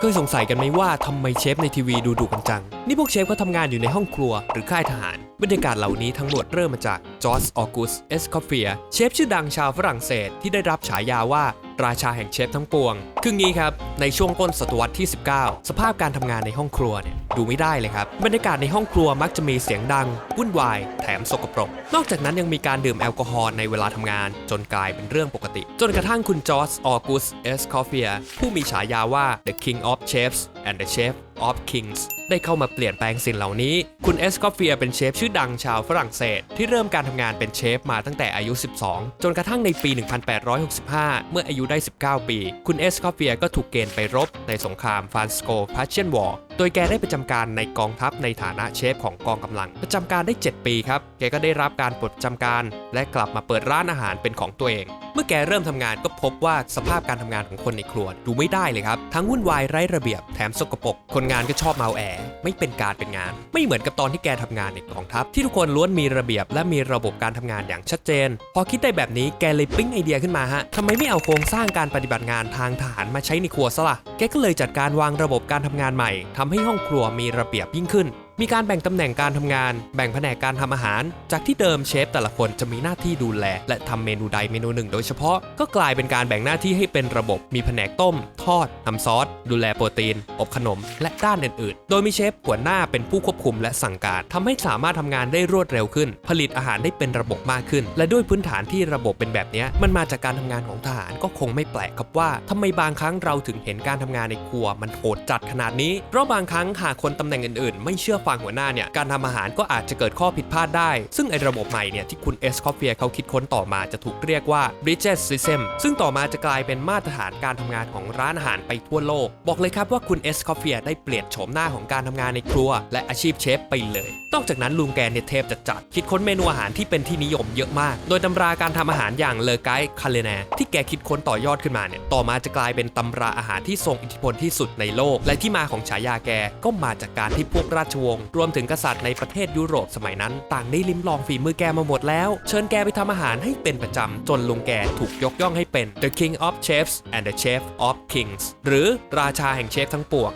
เคยสงสัยกันไหมว่าทำไมเชฟในทีวีดูดุกันจัง นี่พวกเชฟเขาทำงานอยู่ในห้องครัวหรือค่ายทหาร บรรยากาศเหล่านี้ทั้งหมดเริ่มมาจากจอร์จออกุสเอสคอฟเฟียเชฟชื่อดังชาวฝรั่งเศสที่ได้รับฉายาว่าราชาแห่งเชฟทั้งปวง คืองี้ครับ ในช่วงต้นศตวรรษที่ 19 สภาพการทำงานในห้องครัวเนี่ย ดูไม่ได้เลยครับ บรรยากาศในห้องครัวมักจะมีเสียงดังวุ่นวาย แถมสกปรก นอกจากนั้นยังมีการดื่มแอลกอฮอล์ในเวลาทำงาน จนกลายเป็นเรื่องปกติ จนกระทั่งคุณจอร์จออกุสเอสคอฟเฟียผู้มีฉายาว่า The King of Chefs and the Chef of Kings ได้เข้ามาเปลี่ยนแปลงสิ่งเหล่านี้ คุณเอสคอฟเฟียเป็นเชฟชื่อดังชาวฝรั่งเศส ที่เริ่มการทำงานเป็นเชฟมาตั้งแต่อายุ 12 จนกระทั่งในปี 1865 เมื่ออายุได้ 19 ปี คุณเอสคอฟเฟียก็ถูกเกณฑ์ไปรบในสงครามฟานสโกพัชเชียนวอร์โดยแกได้ประจำการในกองทัพในฐานะเชฟของกองกำลัง ประจำการได้ 7 ปีครับ แกก็ได้รับการปลดประจำการ และกลับมาเปิดร้านอาหารเป็นของตัวเอง เมื่อแกเริ่มทำงานก็พบว่าสภาพการทำงานของคนในครัวดูไม่ได้เลยครับ ทั้งวุ่นวายไร้ระเบียบแถมสกปรกคนงานก็ชอบเมาแอไม่เป็นการเป็นงาน ไม่เหมือนกับตอนที่แกทำงานในกองทัพที่ทุกคนล้วนมีระเบียบและมีระบบการทำงานอย่างชัดเจน พอคิดได้แบบนี้แกเลยปิ๊งไอเดียขึ้นมาฮะทำไมไม่เอาโครงสร้างการปฏิบัติงานทางทหารมาใช้ในครัวซะล่ะแกก็เลยจัดการวางระบบการทำงานใหม่ทำให้ห้องครัวมีระเบียบยิ่งขึ้น มีการแบ่งตำแหน่งการทำงาน แบ่งแผนกการทำอาหาร จากที่เดิมเชฟแต่ละคนจะมีหน้าที่ดูแล และทำเมนูใดเมนูหนึ่งโดยเฉพาะ ก็กลายเป็นการแบ่งหน้าที่ให้เป็นระบบ มีแผนกต้ม ทอดทำซอส ดูแลโปรตีน อบขนม และด้านอื่นๆ โดยมีเชฟหัวหน้าเป็นผู้ควบคุมและสั่งการทำให้สามารถทำงานได้รวดเร็วขึ้น ผลิตอาหารได้เป็นระบบมากขึ้น และด้วยพื้นฐานที่ระบบเป็นแบบนี้มันมาจากการทำงานของทหารก็คงไม่แปลกครับว่าทำไมบางครั้งเราถึงเห็นการทำงานในครัว มันโหดจัดขนาดนี้เพราะบางครั้งหากคนตำแหน่งอื่นๆ ไม่เชื่อฟังหัวหน้าเนี่ยการทำอาหารก็อาจจะเกิดข้อผิดพลาดได้ ซึ่งไอ้ระบบใหม่เนี่ยที่คุณเอสคอฟเฟียเขาคิดค้นต่อมาจะถูกเรียกว่า Bridges System ซึ่งต่อมาจะกลายเป็นมาตรฐานการทำงานของร้านอาหารไปทั่วโลก บอกเลยครับว่าคุณเอสคอฟเฟียได้เปลี่ยนโฉมหน้าของการทำงานในครัว และอาชีพเชฟไปเลย นอกจากนั้นลุงแกเนี่ยเทพจัดจัดคิดค้นเมนูอาหารที่เป็นที่นิยมเยอะมาก โดยตำราการทำอาหารอย่างเลอไกด์คาเลแนที่แกคิดค้นต่อยอดขึ้นมาเนี่ยต่อมาจะกลายเป็นตำราอาหารที่ทรงอิทธิพลที่สุดในโลก และที่มาของฉายาแกก็มาจากการที่พวกราชวงศ์รวมถึงกษัตริย์ในประเทศยุโรปสมัยนั้น ต่างได้ลิ้มลองฝีมือแกมาหมดแล้ว เชิญแกไปทำอาหารให้เป็นประจำจนลุงแกถูกยกย่องให้เป็น the king of chefs and the chef of kings หรือราชาแห่งเชฟทั้งปวง